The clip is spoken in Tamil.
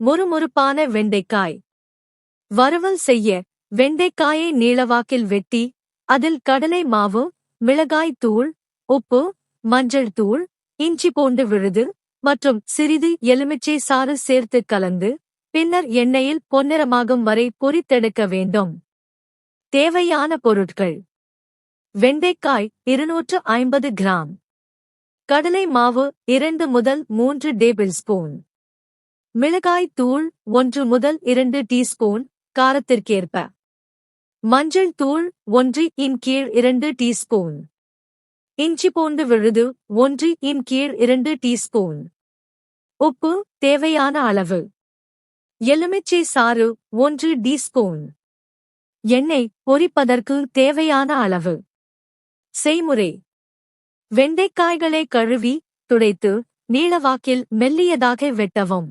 முறுமுறுப்பான வெண்டைக்காய். வறுவல் செய்ய வெண்டைக்காயை நீளவாக்கில் வெட்டி அதில் கடலை மாவு மிளகாய் தூள் உப்பு மஞ்சள் தூள் இஞ்சி பூண்டு விழுது மற்றும் சிறிது எலுமிச்சை சாறு சேர்த்து கலந்து பின்னர் எண்ணெயில் பொன்னிறமாகும் வரை பொரித்தெடுக்க வேண்டும். தேவையான பொருட்கள். வெண்டைக்காய் இருநூற்று ஐம்பது கிராம். கடலை மாவு இரண்டு முதல் மூன்று டேபிள் ஸ்பூன். மிளகாய் தூள் ஒன்று முதல் இரண்டு டீஸ்பூன் காரத்திற்கேற்ப. மஞ்சள் தூள் ஒன்று இன் கீழ் இரண்டு டீஸ்பூன். இஞ்சி பூண்டு விழுது ஒன்று இன் கீழ் இரண்டு டீஸ்பூன். உப்பு தேவையான அளவு. எலுமிச்சை சாறு ஒன்று டீஸ்பூன். எண்ணெய் பொரிப்பதற்கு தேவையான அளவு. செய்முறை. வெண்டைக்காய்களை கழுவி துடைத்து நீளவாக்கில் மெல்லியதாக வெட்டவும்.